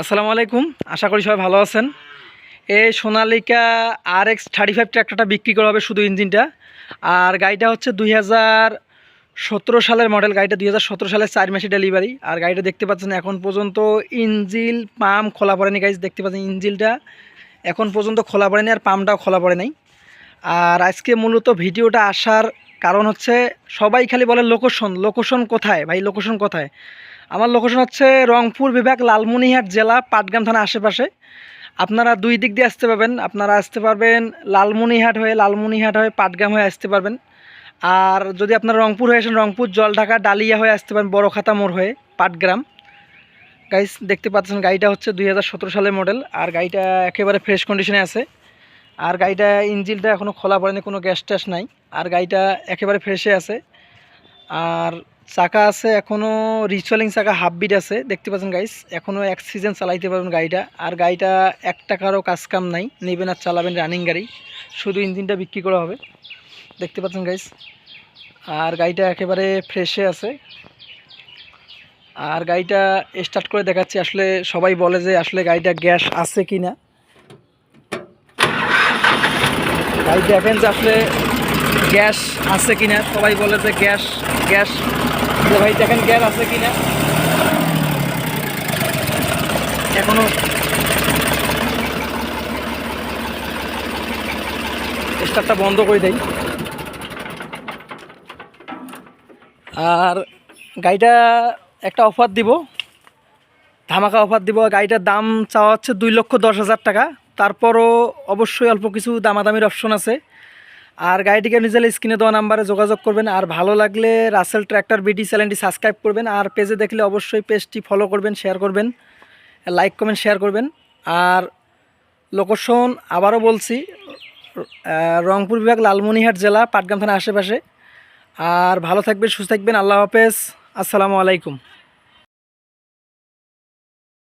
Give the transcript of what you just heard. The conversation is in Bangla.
আসসালামু আলাইকুম। আশা করি সবাই ভালো আছেন। এই Sonalika R X thirty five ট্র্যাক্টরটা বিক্রি করা হবে শুধু ইঞ্জিনটা। আর গাড়িটা হচ্ছে দুই সতেরো সালের মডেল। গাড়িটা দুই হাজার সতেরো সালের চার মাসে ডেলিভারি। আর গাড়িটা দেখতে পাচ্ছেন এখন পর্যন্ত ইঞ্জিল পাম্প খোলা পড়েনি গাড়ি দেখতে পাচ্ছেন ইঞ্জিলটা এখন পর্যন্ত খোলা পড়েনি আর পাম্পটাও খোলা পড়ে নাই। আর আজকে মূলত ভিডিওটা আসার কারণ হচ্ছে সবাই খালি বলে লোকেশন লোকেশন কোথায়? ভাই, লোকেশন কোথায়? আমার লোকেশন হচ্ছে রংপুর বিভাগ, লালমনিরহাট জেলা, পাটগ্রাম থানা আশেপাশে। আপনারা দুই দিক দিয়ে আসতে পারবেন। আপনারা আসতে পারবেন লালমনিরহাট হয়ে লালমনিরহাট হয়ে, পাটগ্রাম হয়ে আসতে পারবেন। আর যদি আপনারা রংপুর হয়ে আসেন, রংপুর, জলঢাকা, ডালিয়া হয়ে আসতে পারেন বড় খাতা মোড় হয়ে, পাটগ্রাম। গাইস দেখতে পাচ্ছেন, গাড়িটা হচ্ছে দুই হাজার সতেরো সালের মডেল আর গাড়িটা একেবারে ফ্রেশ কন্ডিশনে আছে। আর গাড়িটা ইঞ্জিনটা এখনও খোলা পড়েনি, কোনো গ্যাস ট্যাস নাই। আর গাড়িটা একেবারে ফ্রেশে আছে। আর চাকা আছে এখনও রিচুয়ালিং চাকা হাফ বিট আছে, দেখতে পাচ্ছেন গাইস এখনও এক সিজন চালাইতে পারবেন গাড়িটা। আর গাড়িটা এক টাকারও কাজ কাম নাই, নেবেন আর চালাবেন রানিং গাড়ি। শুধু ইঞ্জিনটা বিক্রি করা হবে। দেখতে পাচ্ছেন গাইস আর গাড়িটা একেবারে ফ্রেশে আছে। আর গাড়িটা স্টার্ট করে দেখাচ্ছি, আসলে সবাই বলে যে আসলে গাড়িটা গ্যাস আছে কি না গাড়ি দেখেন যে আসলে গ্যাস আছে কিনা? সবাই বলে যে গ্যাস গ্যাস ভাই, দেখেন গ্যাস আছে কিনা? এখনও। স্টার্টটা বন্ধ করে দেই। আর গাড়িটা একটা অফার দিব। ধামাকা অফার দিব। গাড়িটার দাম চাওয়া হচ্ছে দুই লক্ষ দশ হাজার টাকা। তারপরও অবশ্যই অল্প কিছু দামাদামির অপশন আছে। আর গাড়িটিকে নিজের স্ক্রিনে দেওয়া নাম্বারে যোগাযোগ করবেন। আর ভালো লাগলে রাসেল ট্র্যাক্টর বিডি চ্যানেলটি সাবস্ক্রাইব করবেন। আর পেজে দেখলে অবশ্যই পেজটি ফলো করবেন শেয়ার করবেন লাইক কমেন্ট শেয়ার করবেন। আর লোকেশন আবারও বলছি রংপুর বিভাগ, লালমনিরহাট জেলা, পাটগ্রাম থানার আশেপাশে। আর ভালো থাকবেন, সুস্থ থাকবেন। আল্লাহ হাফেজ। আসসালামু আলাইকুম।